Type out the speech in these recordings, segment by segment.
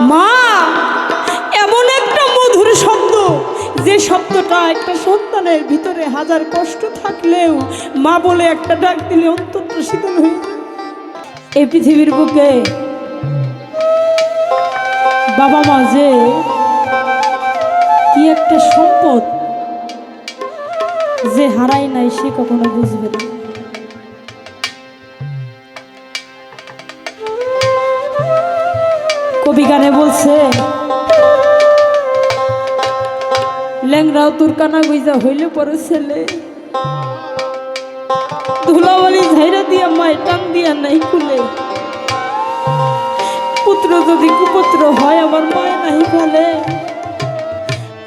মা, এমন একটা মধুর শব্দ, যে শব্দটা একটা সন্তানের ভিতরে হাজার কষ্ট থাকলেও মা বলে একটা ডাক দিলে অত্যন্ত শীতল হয়ে। এই পৃথিবীর বুকে বাবা মা যে কি একটা সম্পদ যে হারায় নাই সে কখনো বুঝবে না কবি গানে বলছে ল্যাংরাও গুইজা ছেলে। ঝাইরা দিয়া মায়ের টান দিয়া নাই খুলে। পুত্র যদি কুপুত্র হয়, আমার মায়ে নাই ফেলে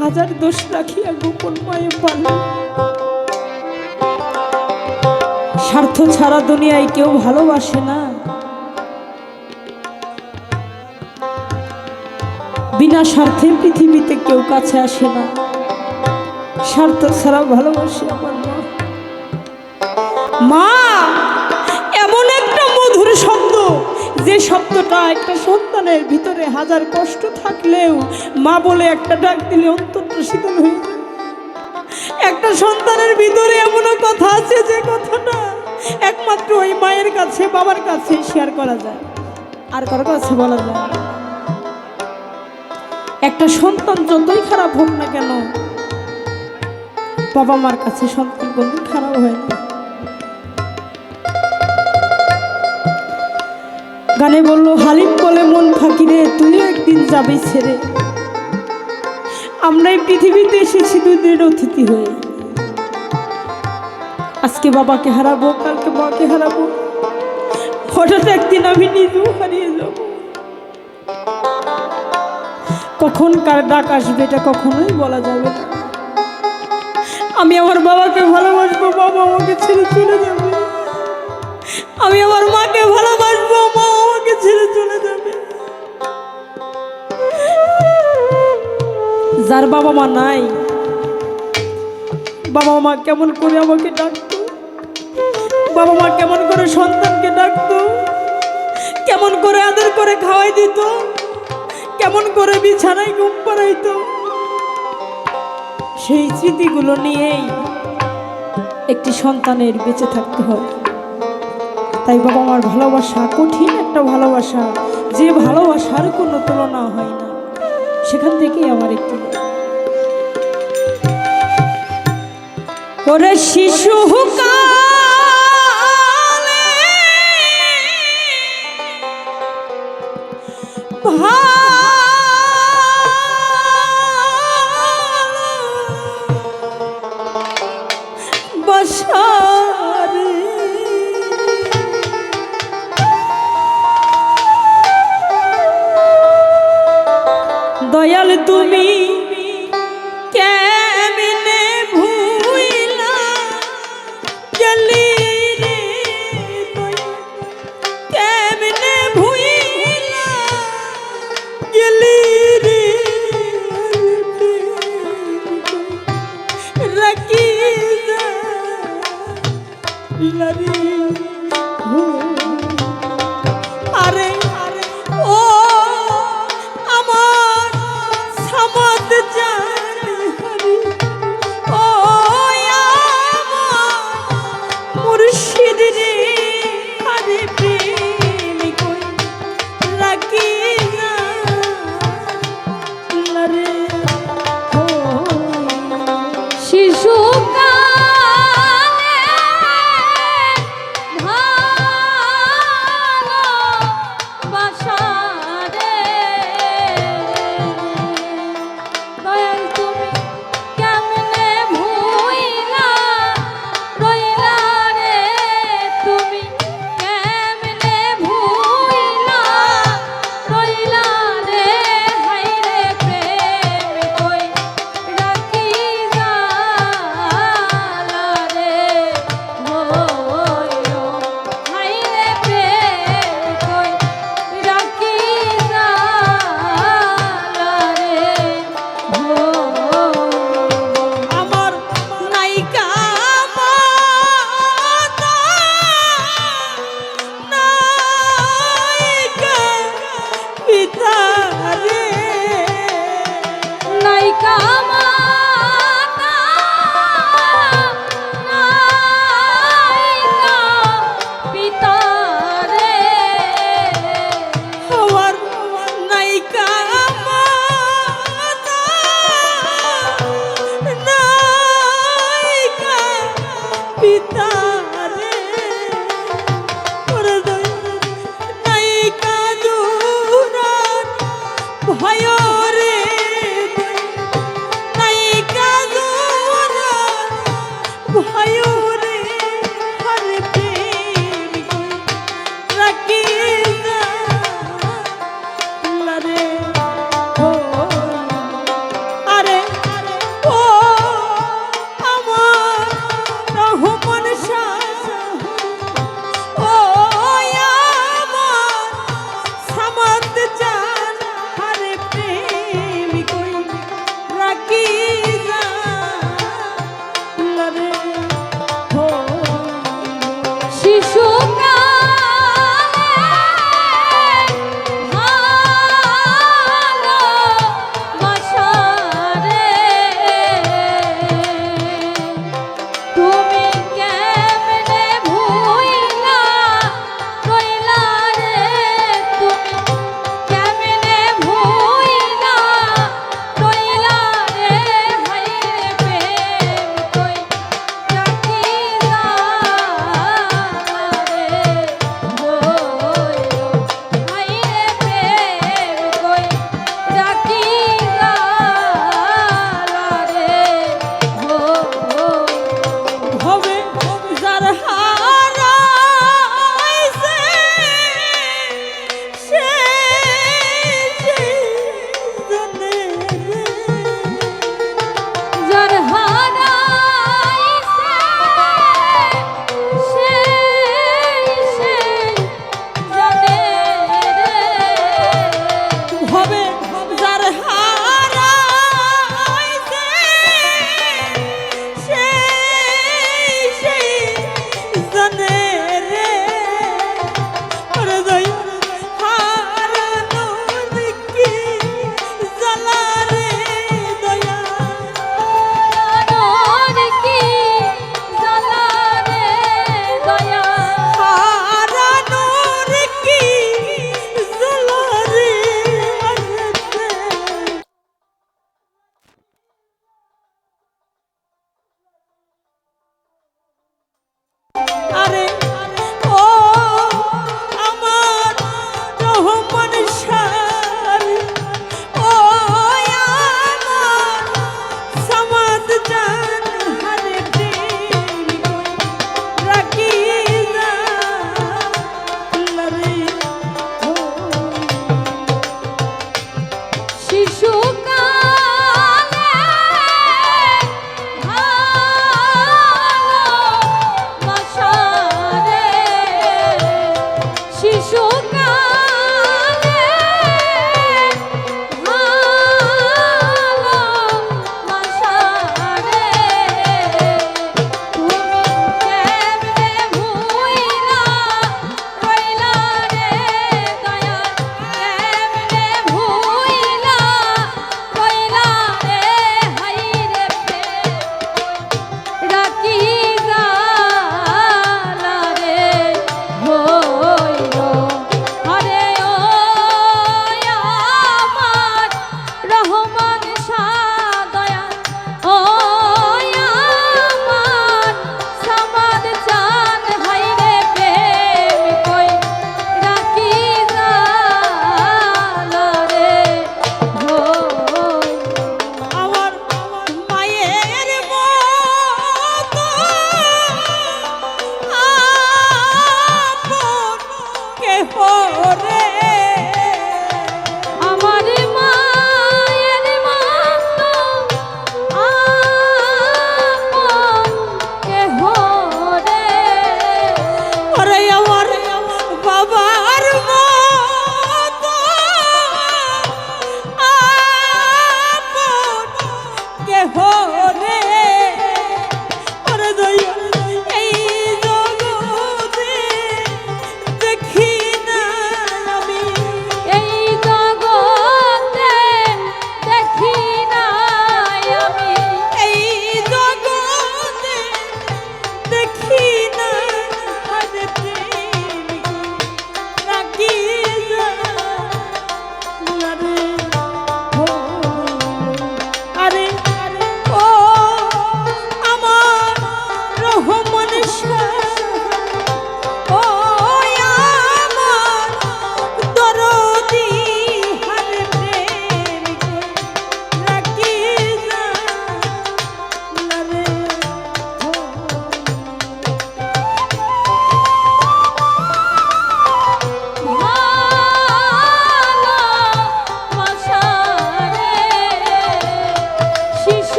হাজার দোষ রাখিয়া গোপন মায়ে পালে। স্বার্থ ছাড়া দুনিয়ায় কেউ ভালোবাসে না। বিনা স্বার্থে পৃথিবীতে কেউ কাছে আসে না স্বার্থ ছাড়া ভালোবাসে আমার মা এমন একটা মধুর শব্দ, যে শব্দটা একটা সন্তানের ভিতরে হাজার কষ্ট থাকলেও মা বলে একটা ডাক দিলে অন্তত শীতল হয়ে। একটা সন্তানের ভিতরে এমনও কথা আছে যে কথাটা একমাত্র ওই মায়ের কাছে, বাবার কাছে শেয়ার করা যায় আর কারও কাছে বলা যায়। একটা সন্তান যতই খারাপ হোক না কেন, বাবা মার কাছে সন্তান কোনদিন খারাপ হয় না। গানে বলল, হালিম বলে মন ফাঁকিরে তুইও একদিন যাবি ছেড়ে। আমরা এই পৃথিবীতে এসেছি দুদিনের অতিথি হয়ে। আজকে বাবাকে হারাবো, কালকে মাকে হারাবো। হঠাৎ একদিন আমি নিজেও হারিয়ে যাব। কখন কার ডাক আসবে এটা কখনোই বলা যাবে আমি আমার বাবাকে ভালোবাসবো, বাবা আমাকে ছেড়ে চলে যাবে। আমি আমার মাকে ভালোবাসবো, মা আমাকে ছেড়ে চলে যাবে। যার বাবা মা নাই, বাবা মা কেমন করে আমাকে ডাকতো? বাবা মা কেমন করে সন্তানকে ডাকতো? কেমন করে আদর করে খাওয়াই দিত? কেমন করে বিছানায় ঘুম পাড়াইতো? সেই স্মৃতিগুলো নিয়েই একটি সন্তানের বেঁচে থাকতে হয়। তাই বাবা মার ভালোবাসা কঠিন একটা ভালোবাসা, যে ভালোবাসার কোনো তুলনা হয় না। সেখান থেকেই আমার একটি ওরে শিশু কালে ভালোবাসারে তুমি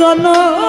জনমে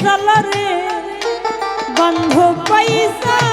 জালারে বন্ধ পয়সা